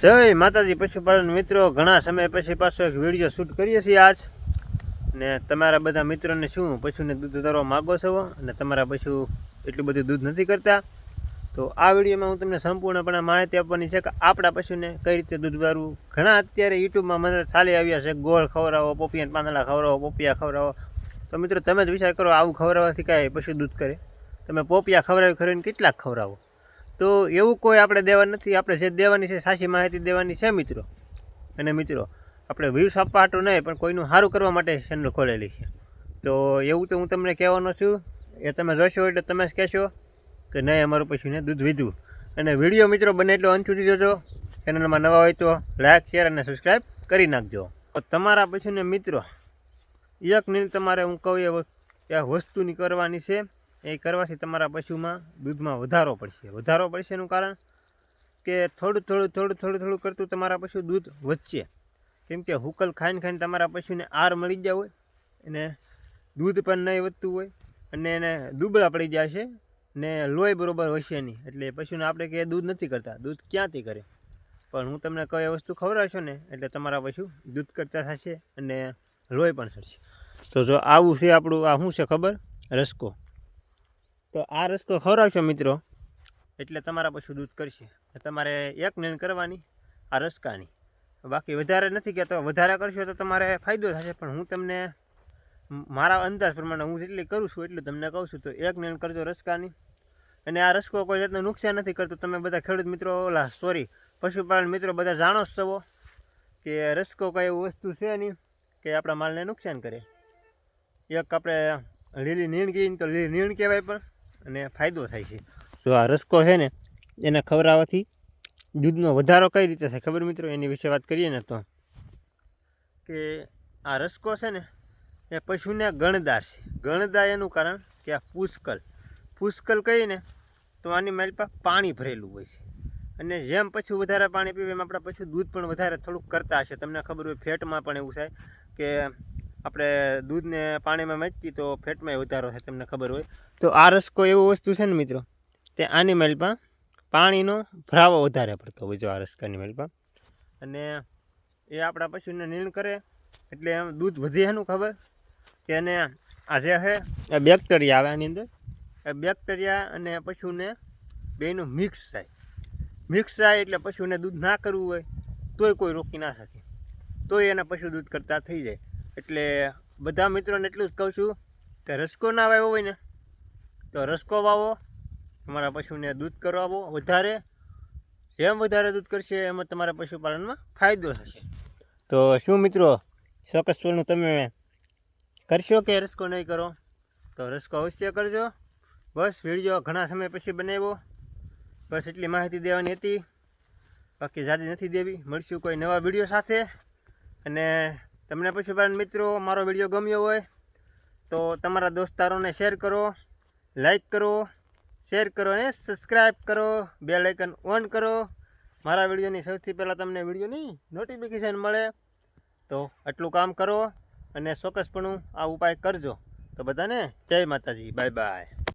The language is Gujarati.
જય માતાજી પશુપાલન મિત્રો. ઘણા સમય પછી પાછો એક વીડિયો શૂટ કરીએ છીએ આજ. ને તમારા બધા મિત્રોને શું, પશુને દૂધ ઉતારવા માગો છો? અને તમારા પશુ એટલું બધું દૂધ નથી કરતા? તો આ વિડીયોમાં હું તમને સંપૂર્ણપણે માહિતી આપવાની છે કે આપણા પશુને કઈ રીતે દૂધ વાળવું ઘણા અત્યારે યુટ્યુબમાં મને ચાલી આવ્યા છે. ગોળ ખવડાવો, પોપિયા પાંદડા ખવડાવો, પોપિયા ખવડાવો. તો મિત્રો, તમે જ વિચાર કરો, આવું ખવડાવવાથી કાંઈ પશુ દૂધ કરે? તમે પોપિયા ખવડાવી ખરીને કેટલાક ખવડાવો? તો એવું કોઈ આપણે દેવા નથી. આપણે જે દેવાની છે, સાચી માહિતી દેવાની છે મિત્રો. અને મિત્રો, આપણે વ્યૂઝ આપવા હાટું નહીં, પણ કોઈનું સારું કરવા માટે ચેનલ ખોલેલી છે. તો એવું તો હું તમને કહેવાનો છું. એ તમે જોશો એટલે તમે જ કહેશો કે નહીં, અમારું પશુને દૂધ વીધું. અને વીડિયો મિત્રો બને એટલો અંત સુધી જોજો. ચેનલમાં નવા હોય તો લાઇક શેર અને સબસ્ક્રાઈબ કરી નાખજો. તમારા પશુને મિત્રો, એક નીલ તમારે હું કહું એ વસ્તુની કરવાની છે. એ કરવાથી તમારા પશુમાં દૂધમાં વધારો પડશે. વધારો પડશે એનું કારણ કે થોડું થોડું થોડું થોડું થોડું કરતું તમારા પશુ દૂધ વધશે. કેમ કે હુકલ ખાઈને ખાઈને તમારા પશુને આર મળી ગયા હોય અને દૂધ પણ નહીં વધતું હોય અને એને દુબળા પડી જાય છે ને લોહી બરોબર હશે નહીં. એટલે પશુને આપણે કે દૂધ નથી કરતા, દૂધ ક્યાંથી કરે? પણ હું તમને કઈ વસ્તુ ખવડાવશો ને, એટલે તમારા પશુ દૂધ કરતા થશે અને લોહી પણ થશે તો જો આવું છે આપણું, આ શું છે ખબર? રસકો. તો આ રસ્તો ખવડાવશો મિત્રો. એટલે તમારા પશુ દૂધ કરશે. તમારે એક નીણ કરવાની આ રસકાની. બાકી વધારે નથી કહેતો. વધારે કરશો તો તમારે ફાયદો થશે. પણ હું તમને મારા અંદાજ પ્રમાણે હું જેટલી કરું છું એટલું તમને કહું છું. તો એક નીણ કરજો રસકાની. અને આ રસકો કોઈ જાતનું નુકસાન નથી કરતો. તમે બધા ખેડૂત મિત્રો, ઓલા સોરી પશુપાલન મિત્રો બધા જાણો જ છો કે રસકો કઈ એવું વસ્તુ છે નહીં કે આપણા માલને નુકસાન કરે. એક આપણે લીલી નીણ કહીએ તો લીલી નીણ કહેવાય પણ. અને ફાયદો થાય છે. જો આ રસકો છે ને, એને ખવડાવવાથી દૂધનો વધારો કઈ રીતે થાય? ખબર મિત્રો, એની વિશે વાત કરીએ ને તો. કે આ રસકો છે ને, એ પશુને ગણદાર છે. ગણદાર એનું કારણ કે આ પુષ્કલ પુષ્કલ કહીને તો આની માલપા પાણી ભરેલું હોય છે. અને જેમ પશુ વધારે પાણી પીવે એમ આપણા પશુ દૂધ પણ વધારે થોડુંક કરતા હશે. તમને ખબર હોય, ફેટમાં પણ એવું થાય કે આપણે દૂધને પાણીમાં મેચતી તો ફેટમાં વધારો થાય, તમને ખબર હોય. તો આ રસકો એવું વસ્તુ છે ને મિત્રો, તે આની મેલમાં પાણીનો ભરાવો વધારે પડતો હોય જો આ રસકાની માલપા અને એ આપણા પશુને નીણ કરે, એટલે એમ દૂધ વધે એનું ખબર? કે એને આ જે છે એ બેક્ટેરિયા આવે આની અંદર એ બેક્ટેરિયા અને પશુને બેનું મિક્સ થાય. મિક્સ થાય એટલે પશુને દૂધ ના કરવું હોય, તોય કોઈ રોકી ના શકે. તોય એને પશુ દૂધ કરતાં થઈ જાય. એટલે બધા મિત્રોને એટલું જ કહું છું કે રસકો ના વાવ્યો હોય ને, તો રસકો વાવો, તમારા પશુને દૂધ કરાવો વધારે. જેમ વધારે દૂધ કરશે એમ તમારા પશુપાલનમાં ફાયદો થશે. તો શું મિત્રો ચોક્કસપણું તમે કરશો કે રસકો નહીં કરો? તો રસકો અવશ્ય કરજો. બસ વીડિયો ઘણા સમય પછી બનાવ્યો. બસ એટલી માહિતી દેવાની હતી. બાકી જાદી નથી દેવી. મળશું કોઈ નવા વીડિયો સાથે. અને તમને પશુપાલન મિત્રો, મારો વીડિયો ગમ્યો હોય તો તમારા દોસ્તારોને શેર કરો લાઈક કરો શેર કરો અને સબસ્ક્રાઈબ કરો બેલ આઇકન ઓન કરો. મારા વિડીયોની સૌથી પહેલાં તમને વિડીયોની નોટિફિકેશન મળે. તો આટલું કામ કરો અને ચોક્કસપણું આ ઉપાય કરજો. તો બધાને જય માતાજી. Bye bye